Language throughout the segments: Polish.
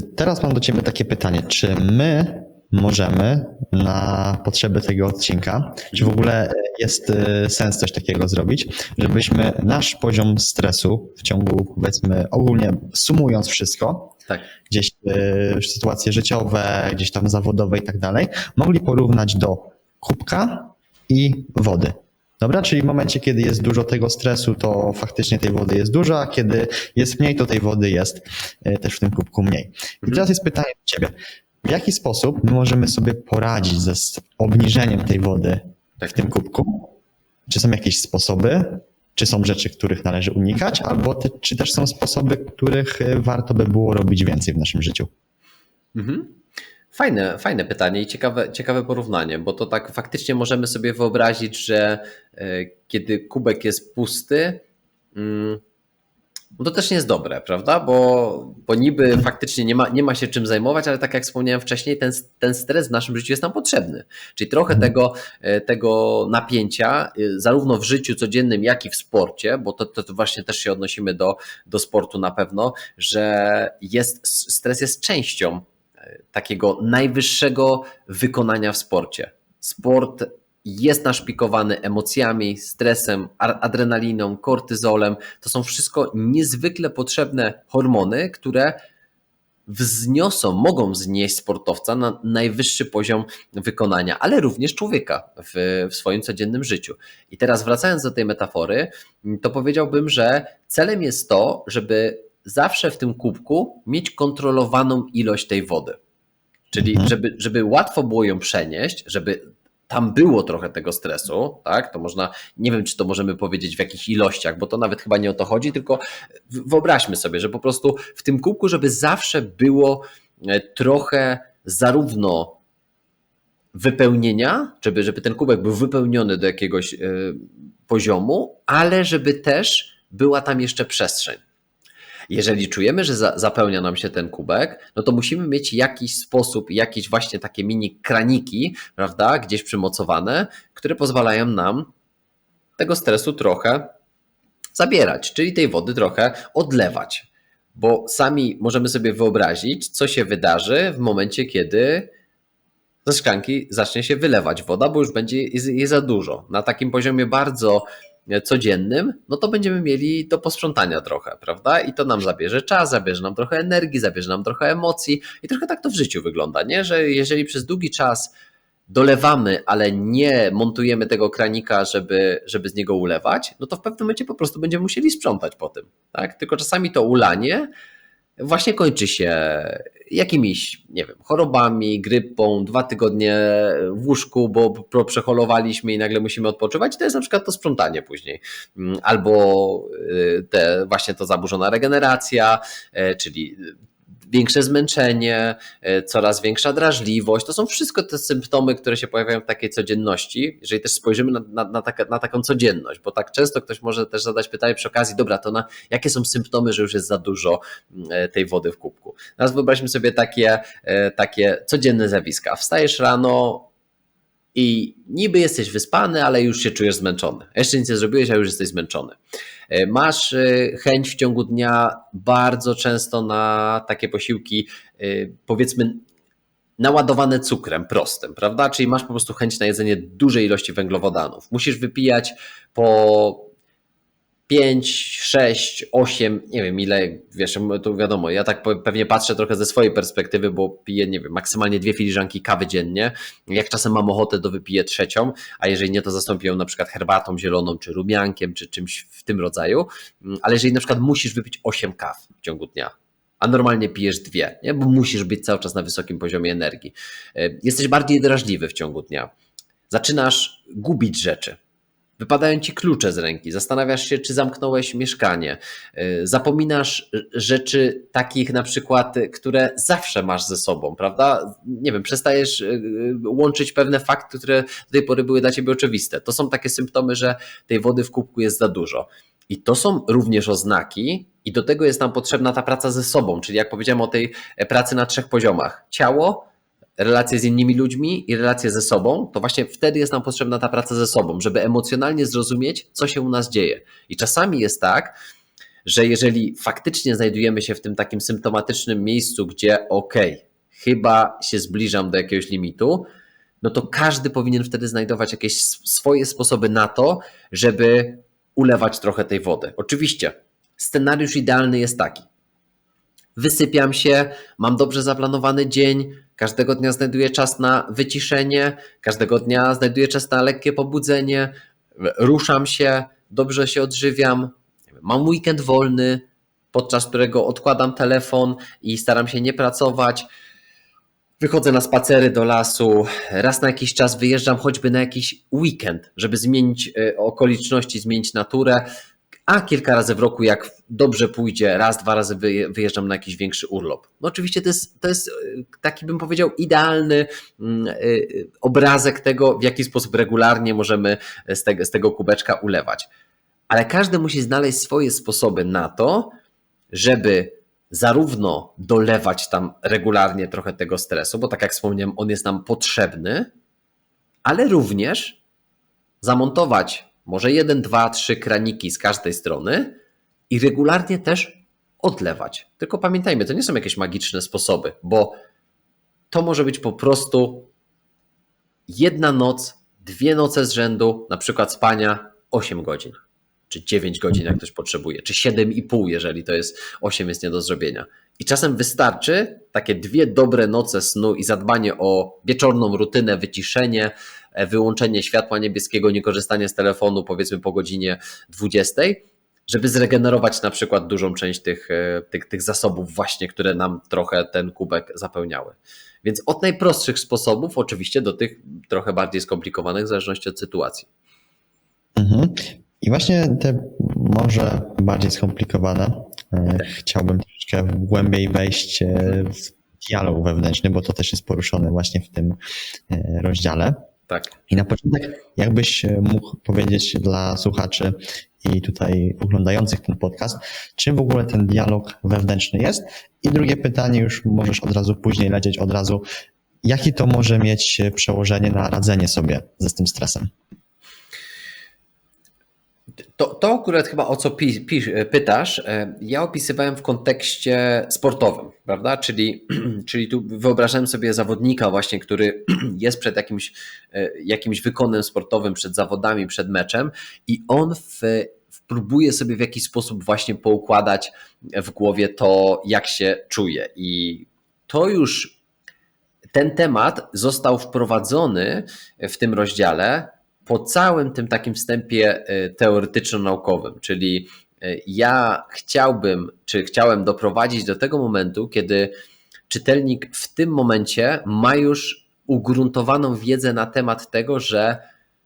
Teraz mam do Ciebie takie pytanie. Czy my możemy na potrzeby tego odcinka, czy w ogóle jest y, sens coś takiego zrobić, żebyśmy nasz poziom stresu w ciągu, powiedzmy, ogólnie sumując wszystko, Tak. gdzieś y, sytuacje życiowe, gdzieś tam zawodowe i tak dalej, mogli porównać do kubka i wody. Dobra, czyli w momencie, kiedy jest dużo tego stresu, to faktycznie tej wody jest dużo, a kiedy jest mniej, to tej wody jest y, też w tym kubku mniej. I teraz jest pytanie do Ciebie. W jaki sposób my możemy sobie poradzić ze obniżeniem tej wody w tym kubku? Czy są jakieś sposoby? Czy są rzeczy, których należy unikać? Albo te, czy też są sposoby, których y, warto by było robić więcej w naszym życiu? Mhm. Fajne, fajne pytanie i ciekawe, ciekawe porównanie, bo to tak faktycznie możemy sobie wyobrazić, że e, kiedy kubek jest pusty, mm, no to też nie jest dobre, prawda? Bo, bo niby faktycznie nie ma, nie ma się czym zajmować, ale tak jak wspomniałem wcześniej, ten, ten stres w naszym życiu jest nam potrzebny. Czyli trochę tego, e, tego napięcia, e, zarówno w życiu codziennym, jak i w sporcie, bo to, to, to właśnie też się odnosimy do, do sportu na pewno, że jest, stres jest częścią takiego najwyższego wykonania w sporcie. Sport jest naszpikowany emocjami, stresem, adrenaliną, kortyzolem. To są wszystko niezwykle potrzebne hormony, które wzniosą, mogą wznieść sportowca na najwyższy poziom wykonania, ale również człowieka w, w swoim codziennym życiu. I teraz wracając do tej metafory, to powiedziałbym, że celem jest to, żeby zawsze w tym kubku mieć kontrolowaną ilość tej wody. Czyli Mhm. żeby, żeby łatwo było ją przenieść, żeby tam było trochę tego stresu, tak? To można, nie wiem, czy to możemy powiedzieć w jakichś ilościach, bo to nawet chyba nie o to chodzi, tylko wyobraźmy sobie, że po prostu w tym kubku, żeby zawsze było e, trochę zarówno wypełnienia, żeby, żeby ten kubek był wypełniony do jakiegoś e, poziomu, ale żeby też była tam jeszcze przestrzeń. Jeżeli czujemy, że za, zapełnia nam się ten kubek, no to musimy mieć jakiś sposób, jakieś właśnie takie mini kraniki, prawda, gdzieś przymocowane, które pozwalają nam tego stresu trochę zabierać, czyli tej wody trochę odlewać. Bo sami możemy sobie wyobrazić, co się wydarzy w momencie, kiedy ze szklanki zacznie się wylewać woda, bo już będzie jest za dużo. Na takim poziomie bardzo codziennym, no to będziemy mieli do posprzątania trochę, prawda? I to nam zabierze czas, zabierze nam trochę energii, zabierze nam trochę emocji i trochę tak to w życiu wygląda, nie? Że jeżeli przez długi czas dolewamy, ale nie montujemy tego kranika, żeby, żeby z niego ulewać, no to w pewnym momencie po prostu będziemy musieli sprzątać po tym, tak? Tylko czasami to ulanie właśnie kończy się jakimiś, nie wiem, chorobami, grypą, dwa tygodnie w łóżku, bo przeholowaliśmy i nagle musimy odpoczywać. To jest na przykład to sprzątanie później. Mm, Albo y, te, właśnie to zaburzona regeneracja, e, czyli większe zmęczenie, e, coraz większa drażliwość. To są wszystko te symptomy, które się pojawiają w takiej codzienności, jeżeli też spojrzymy na, na, na, taka, na taką codzienność, bo tak często ktoś może też zadać pytanie przy okazji, dobra, to na jakie są symptomy, że już jest za dużo mm, tej wody w kubku. Teraz wyobraźmy sobie takie, e, takie codzienne zjawiska. Wstajesz rano, i niby jesteś wyspany, ale już się czujesz zmęczony. Jeszcze nic nie zrobiłeś, a już jesteś zmęczony. E, Masz e, chęć w ciągu dnia bardzo często na takie posiłki, e, powiedzmy, naładowane cukrem prostym, prawda? Czyli masz po prostu chęć na jedzenie dużej ilości węglowodanów. Musisz wypijać po 5, 6, 8, nie wiem ile, wiesz, to wiadomo, ja tak pe- pewnie patrzę trochę ze swojej perspektywy, bo piję, nie wiem, maksymalnie dwie filiżanki kawy dziennie. Jak czasem mam ochotę, to wypiję trzecią, a jeżeli nie, to zastąpię ją na przykład herbatą zieloną, czy rumiankiem, czy czymś w tym rodzaju. Mm, Ale jeżeli na przykład musisz wypić 8 kaw w ciągu dnia, a normalnie pijesz dwie, nie? bo musisz być cały czas na wysokim poziomie energii. E, Jesteś bardziej drażliwy w ciągu dnia. Zaczynasz gubić rzeczy. Wypadają ci klucze z ręki, zastanawiasz się, czy zamknąłeś mieszkanie. E, Zapominasz rzeczy takich na przykład, e, które zawsze masz ze sobą, prawda? Nie wiem, przestajesz łączyć pewne fakty, które do tej pory były dla ciebie oczywiste. To są takie symptomy, że tej wody w kubku jest za dużo. I to są również oznaki, i do tego jest nam potrzebna ta praca ze sobą, czyli jak powiedziałem o tej e, pracy na trzech poziomach: ciało, relacje z innymi ludźmi i relacje ze sobą, to właśnie wtedy jest nam potrzebna ta praca ze sobą, żeby emocjonalnie zrozumieć, co się u nas dzieje. I czasami jest tak, że jeżeli faktycznie znajdujemy się w tym takim symptomatycznym miejscu, gdzie okej, okay, chyba się zbliżam do jakiegoś limitu, no to każdy powinien wtedy znajdować jakieś swoje sposoby na to, żeby ulewać trochę tej wody. Oczywiście, scenariusz idealny jest taki. Wysypiam się, mam dobrze zaplanowany dzień, każdego dnia znajduję czas na wyciszenie, każdego dnia znajduję czas na lekkie pobudzenie, ruszam się, dobrze się odżywiam, mam weekend wolny, podczas którego odkładam telefon i staram się nie pracować. Wychodzę na spacery do lasu, raz na jakiś czas wyjeżdżam choćby na jakiś weekend, żeby zmienić e, okoliczności, zmienić naturę, a kilka razy w roku, jak dobrze pójdzie, raz, dwa razy wyjeżdżam na jakiś większy urlop. No oczywiście to jest, to jest e, taki, bym powiedział, idealny mm, e, obrazek tego, w jaki sposób regularnie możemy z tego, z tego kubeczka ulewać. Ale każdy musi znaleźć swoje sposoby na to, żeby zarówno dolewać tam regularnie trochę tego stresu, bo tak jak wspomniałem, on jest nam potrzebny, ale również zamontować może jeden, dwa, trzy kraniki z każdej strony i regularnie też odlewać. Tylko pamiętajmy, to nie są jakieś magiczne sposoby, bo to może być po prostu jedna noc, dwie noce z rzędu, na przykład spania 8 godzin czy 9 godzin, jak ktoś potrzebuje, czy 7,5, jeżeli to jest 8 jest nie do zrobienia. I czasem wystarczy takie dwie dobre noce snu i zadbanie o wieczorną rutynę, wyciszenie, wyłączenie światła niebieskiego, niekorzystanie z telefonu powiedzmy po godzinie 20, żeby zregenerować na przykład dużą część tych, e, tych, tych zasobów właśnie, które nam trochę ten kubek zapełniały. Więc od najprostszych sposobów oczywiście do tych trochę bardziej skomplikowanych w zależności od sytuacji. Mhm. I właśnie te może bardziej skomplikowane, e, chciałbym troszeczkę głębiej wejść e, w dialog wewnętrzny, bo to też jest poruszone właśnie w tym e, rozdziale. Tak. I na początek, jakbyś mógł powiedzieć dla słuchaczy i tutaj oglądających ten podcast, czym w ogóle ten dialog wewnętrzny jest? I drugie pytanie, już możesz od razu później lecieć od razu, jakie to może mieć przełożenie na radzenie sobie ze tym stresem? To, to akurat chyba o co pi, pi, pytasz, e, ja opisywałem w kontekście sportowym, prawda? Czyli, czyli tu wyobrażałem sobie zawodnika właśnie, który jest przed jakimś, e, jakimś wykonem sportowym, przed zawodami, przed meczem i on w, próbuje sobie w jakiś sposób właśnie poukładać w głowie to, jak się czuje. I to już ten temat został wprowadzony w tym rozdziale po całym tym takim wstępie e, teoretyczno-naukowym, czyli e, ja chciałbym, czy chciałem doprowadzić do tego momentu, kiedy czytelnik w tym momencie ma już ugruntowaną wiedzę na temat tego, że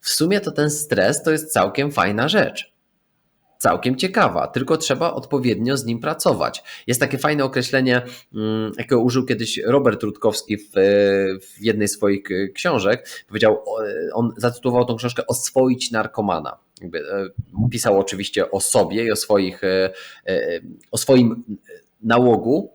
w sumie to ten stres to jest całkiem fajna rzecz całkiem ciekawa, tylko trzeba odpowiednio z nim pracować. Jest takie fajne określenie, mm, jakiego użył kiedyś Robert Rutkowski w, w jednej z swoich e, książek. Powiedział, on zatytułował tą książkę Oswoić narkomana. Jakby, e, pisał oczywiście o sobie i o, swoich, e, o swoim nałogu.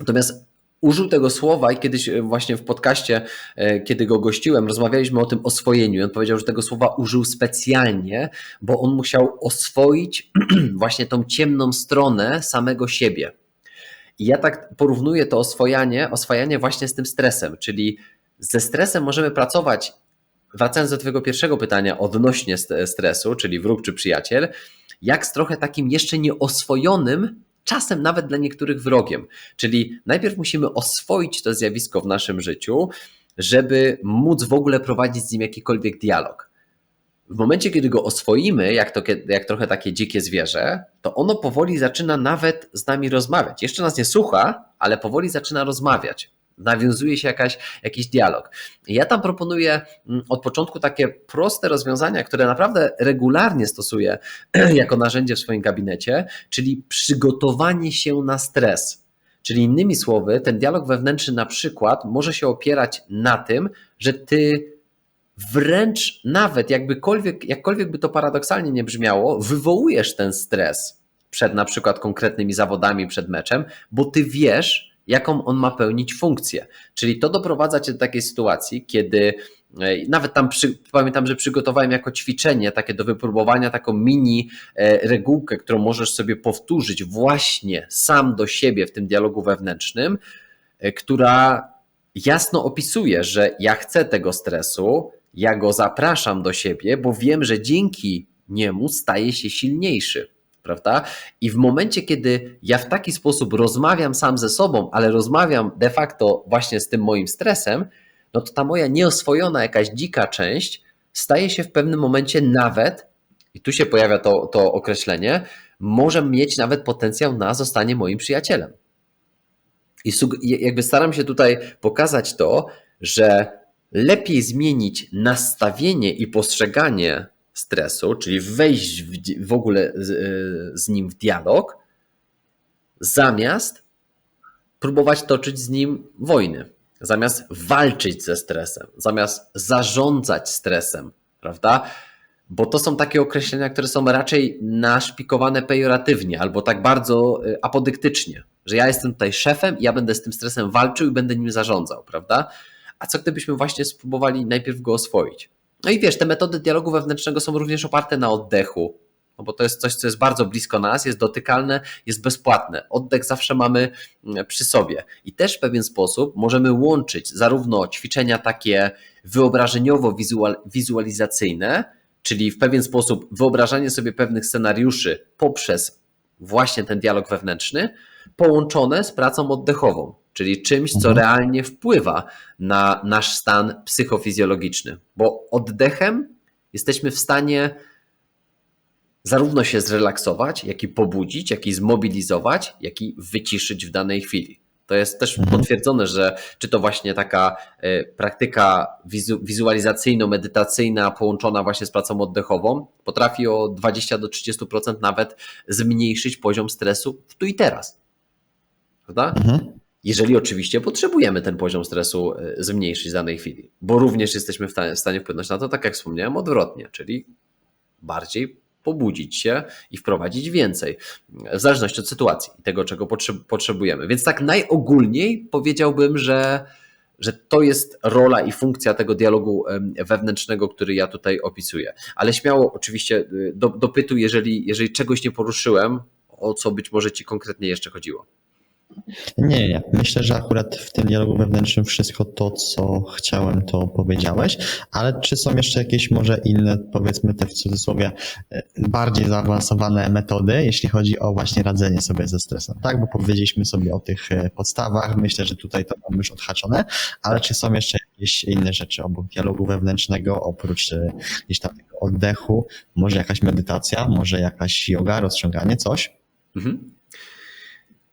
Natomiast użył tego słowa i kiedyś e, właśnie w podcaście, e, kiedy go gościłem, rozmawialiśmy o tym oswojeniu. I on powiedział, że tego słowa użył specjalnie, bo on musiał oswoić właśnie tą ciemną stronę samego siebie. I ja tak porównuję to oswojanie, oswajanie właśnie z tym stresem, czyli ze stresem możemy pracować, wracając do Twojego pierwszego pytania odnośnie stresu, czyli wróg czy przyjaciel, jak z trochę takim jeszcze nieoswojonym czasem nawet dla niektórych wrogiem. Czyli najpierw musimy oswoić to zjawisko w naszym życiu, żeby móc w ogóle prowadzić z nim jakikolwiek dialog. W momencie, kiedy go oswoimy, jak, to, jak trochę takie dzikie zwierzę, to ono powoli zaczyna nawet z nami rozmawiać. Jeszcze nas nie słucha, ale powoli zaczyna rozmawiać nawiązuje się jakaś, jakiś dialog. Ja tam proponuję mm, od początku takie proste rozwiązania, które naprawdę regularnie stosuję jako narzędzie w swoim gabinecie, czyli przygotowanie się na stres. Czyli innymi słowy, ten dialog wewnętrzny na przykład może się opierać na tym, że ty wręcz nawet jakbykolwiek, jakkolwiek by to paradoksalnie nie brzmiało, wywołujesz ten stres przed na przykład konkretnymi zawodami, przed meczem, bo ty wiesz, jaką on ma pełnić funkcję. Czyli to doprowadza cię do takiej sytuacji, kiedy Nawet tam przy, pamiętam, że przygotowałem jako ćwiczenie takie do wypróbowania taką mini regułkę, którą możesz sobie powtórzyć właśnie sam do siebie w tym dialogu wewnętrznym, która jasno opisuje, że ja chcę tego stresu, ja go zapraszam do siebie, bo wiem, że dzięki niemu staje się silniejszy. Prawda? I w momencie, kiedy ja w taki sposób rozmawiam sam ze sobą, ale rozmawiam de facto właśnie z tym moim stresem, no to ta moja nieoswojona jakaś dzika część staje się w pewnym momencie nawet, i tu się pojawia to, to określenie, może mieć nawet potencjał na zostanie moim przyjacielem. I jakby staram się tutaj pokazać to, że lepiej zmienić nastawienie i postrzeganie stresu, czyli wejść w, w ogóle z, e, z nim w dialog, zamiast próbować toczyć z nim wojny, zamiast walczyć ze stresem, zamiast zarządzać stresem, prawda? Bo to są takie określenia, które są raczej naszpikowane pejoratywnie albo tak bardzo e, apodyktycznie, że ja jestem tutaj szefem ja będę z tym stresem walczył i będę nim zarządzał, prawda? A co gdybyśmy właśnie spróbowali najpierw go oswoić? No i wiesz, te metody dialogu wewnętrznego są również oparte na oddechu, no bo to jest coś, co jest bardzo blisko nas, jest dotykalne, jest bezpłatne. Oddech zawsze mamy mm, przy sobie. I też w pewien sposób możemy łączyć zarówno ćwiczenia takie wyobrażeniowo-wizualizacyjne, czyli w pewien sposób wyobrażanie sobie pewnych scenariuszy poprzez właśnie ten dialog wewnętrzny, połączone z pracą oddechową czyli czymś, co mhm. realnie wpływa na nasz stan psychofizjologiczny, bo oddechem jesteśmy w stanie zarówno się zrelaksować, jak i pobudzić, jak i zmobilizować, jak i wyciszyć w danej chwili. To jest też mhm. potwierdzone, że czy to właśnie taka e, praktyka wizualizacyjno-medytacyjna połączona właśnie z pracą oddechową potrafi o 20 do 30% nawet zmniejszyć poziom stresu w tu i teraz. Prawda? Mhm jeżeli oczywiście potrzebujemy ten poziom stresu e, zmniejszyć w danej chwili, bo również jesteśmy w stanie wpłynąć na to, tak jak wspomniałem, odwrotnie, czyli bardziej pobudzić się i wprowadzić więcej, w zależności od sytuacji i tego, czego potrzebujemy. Więc tak najogólniej powiedziałbym, że, że to jest rola i funkcja tego dialogu wewnętrznego, który ja tutaj opisuję. Ale śmiało oczywiście y, do, dopytuj, jeżeli, jeżeli czegoś nie poruszyłem, o co być może Ci konkretnie jeszcze chodziło. Nie, nie. Myślę, że akurat w tym dialogu wewnętrznym wszystko to, co chciałem, to powiedziałeś, ale czy są jeszcze jakieś może inne, powiedzmy te w cudzysłowie, e, bardziej zaawansowane metody, jeśli chodzi o właśnie radzenie sobie ze stresem, tak? Bo powiedzieliśmy sobie o tych e, podstawach, myślę, że tutaj to mamy już odhaczone, ale czy są jeszcze jakieś inne rzeczy obok dialogu wewnętrznego, oprócz e, gdzieś tam oddechu, może jakaś medytacja, może jakaś yoga, rozciąganie, coś? Mhm.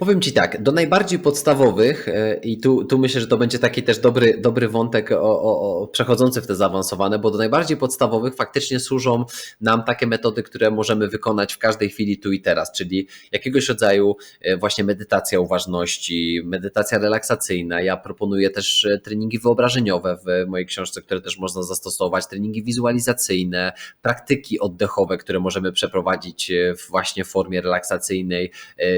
Powiem Ci tak, do najbardziej podstawowych, e, i tu, tu myślę, że to będzie taki też dobry, dobry wątek o, o, o, przechodzący w te zaawansowane, bo do najbardziej podstawowych faktycznie służą nam takie metody, które możemy wykonać w każdej chwili tu i teraz, czyli jakiegoś rodzaju e, właśnie medytacja uważności, medytacja relaksacyjna. Ja proponuję też e, treningi wyobrażeniowe w mojej książce, które też można zastosować, treningi wizualizacyjne, praktyki oddechowe, które możemy przeprowadzić właśnie w formie relaksacyjnej,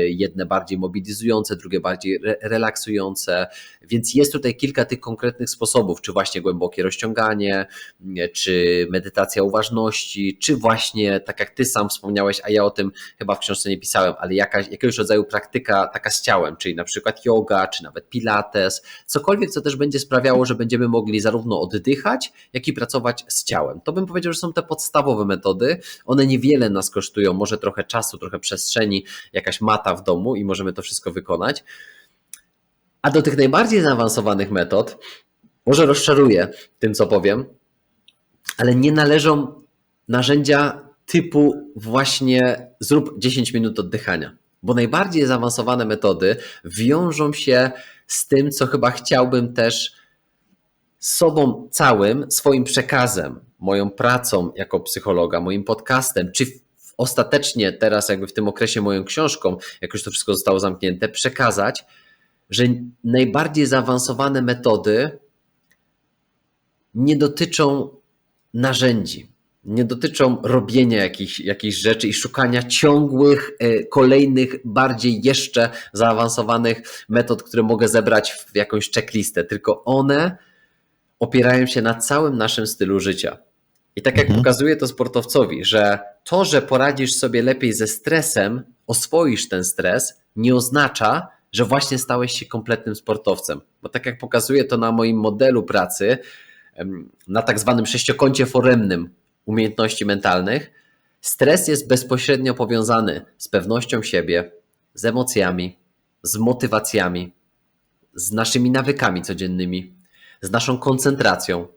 jedne bardziej mobilne, mobilizujące, drugie bardziej re relaksujące. Więc jest tutaj kilka tych konkretnych sposobów, czy właśnie głębokie rozciąganie, czy medytacja uważności, czy właśnie, tak jak ty sam wspomniałeś, a ja o tym chyba w książce nie pisałem, ale jakaś, jakiegoś rodzaju praktyka taka z ciałem, czyli na przykład yoga, czy nawet pilates, cokolwiek, co też będzie sprawiało, że będziemy mogli zarówno oddychać, jak i pracować z ciałem. To bym powiedział, że są te podstawowe metody. One niewiele nas kosztują, może trochę czasu, trochę przestrzeni, jakaś mata w domu i możemy to wszystko wykonać. A do tych najbardziej zaawansowanych metod, może rozczaruję tym, co powiem, ale nie należą narzędzia typu właśnie zrób 10 minut oddychania. Bo najbardziej zaawansowane metody wiążą się z tym, co chyba chciałbym też sobą całym, swoim przekazem, moją pracą jako psychologa, moim podcastem, czy ostatecznie teraz jakby w tym okresie moją książką, jak już to wszystko zostało zamknięte, przekazać, że najbardziej zaawansowane metody nie dotyczą narzędzi, nie dotyczą robienia jakichś, jakichś rzeczy i szukania ciągłych, e, kolejnych, bardziej jeszcze zaawansowanych metod, które mogę zebrać w jakąś checklistę, tylko one opierają się na całym naszym stylu życia. I tak jak Mhm. pokazuje to sportowcowi, że to, że poradzisz sobie lepiej ze stresem, oswoisz ten stres, nie oznacza, że właśnie stałeś się kompletnym sportowcem. Bo tak jak pokazuje to na moim modelu pracy, na tak zwanym sześciokącie foremnym umiejętności mentalnych, stres jest bezpośrednio powiązany z pewnością siebie, z emocjami, z motywacjami, z naszymi nawykami codziennymi, z naszą koncentracją,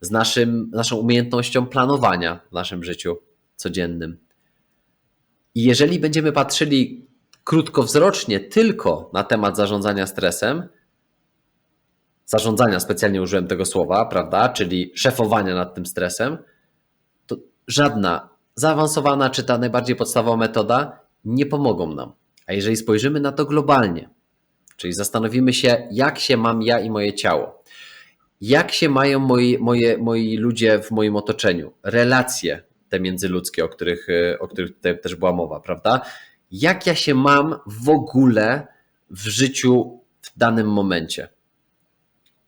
z naszym, naszą umiejętnością planowania w naszym życiu codziennym. I jeżeli będziemy patrzyli krótkowzrocznie tylko na temat zarządzania stresem, zarządzania, specjalnie użyłem tego słowa, prawda, czyli szefowania nad tym stresem, to żadna zaawansowana czy ta najbardziej podstawowa metoda nie pomogą nam. A jeżeli spojrzymy na to globalnie, czyli zastanowimy się, jak się mam ja i moje ciało, jak się mają moi, moje, moi ludzie w moim otoczeniu, relacje te międzyludzkie, o których, e, o których tutaj też była mowa, prawda? Jak ja się mam w ogóle w życiu w danym momencie?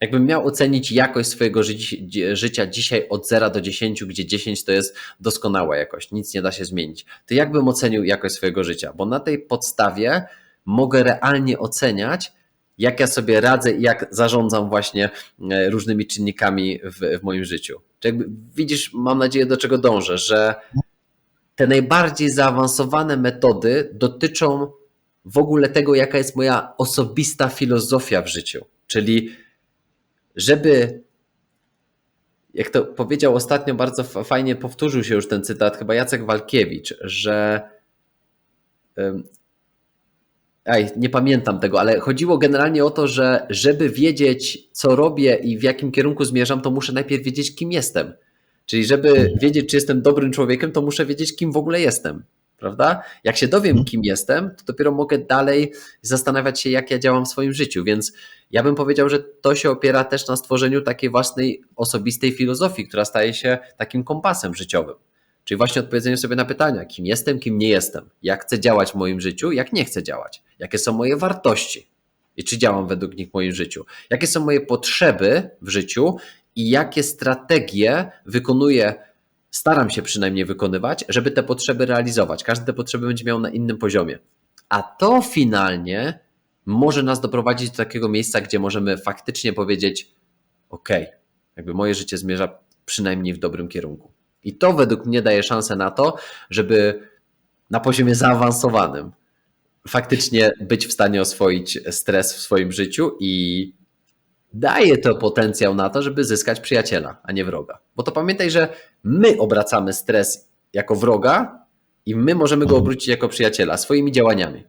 Jakbym miał ocenić jakość swojego życi, życia dzisiaj od 0 do 10, gdzie 10 to jest doskonała jakość, nic nie da się zmienić, to jakbym ocenił jakość swojego życia? Bo na tej podstawie mogę realnie oceniać, jak ja sobie radzę i jak zarządzam właśnie e, różnymi czynnikami w, w moim życiu. Jakby widzisz, mam nadzieję, do czego dążę, że te najbardziej zaawansowane metody dotyczą w ogóle tego, jaka jest moja osobista filozofia w życiu. Czyli, żeby, jak to powiedział ostatnio, bardzo fajnie powtórzył się już ten cytat, chyba Jacek Walkiewicz, że Ej, nie pamiętam tego, ale chodziło generalnie o to, że żeby wiedzieć, co robię i w jakim kierunku zmierzam, to muszę najpierw wiedzieć, kim jestem. Czyli żeby wiedzieć, czy jestem dobrym człowiekiem, to muszę wiedzieć, kim w ogóle jestem. Prawda? Jak się dowiem, kim jestem, to dopiero mogę dalej zastanawiać się, jak ja działam w swoim życiu. Więc ja bym powiedział, że to się opiera też na stworzeniu takiej własnej osobistej filozofii, która staje się takim kompasem życiowym. Czyli właśnie odpowiedzenie sobie na pytania, kim jestem, kim nie jestem, jak chcę działać w moim życiu, jak nie chcę działać, jakie są moje wartości i czy działam według nich w moim życiu, jakie są moje potrzeby w życiu i jakie strategie wykonuję, staram się przynajmniej wykonywać, żeby te potrzeby realizować. Każdy te potrzeby będzie miał na innym poziomie. A to finalnie może nas doprowadzić do takiego miejsca, gdzie możemy faktycznie powiedzieć: OK, jakby moje życie zmierza przynajmniej w dobrym kierunku. I to według mnie daje szansę na to, żeby na poziomie zaawansowanym faktycznie być w stanie oswoić stres w swoim życiu i daje to potencjał na to, żeby zyskać przyjaciela, a nie wroga. Bo to pamiętaj, że my obracamy stres jako wroga i my możemy go obrócić jako przyjaciela swoimi działaniami.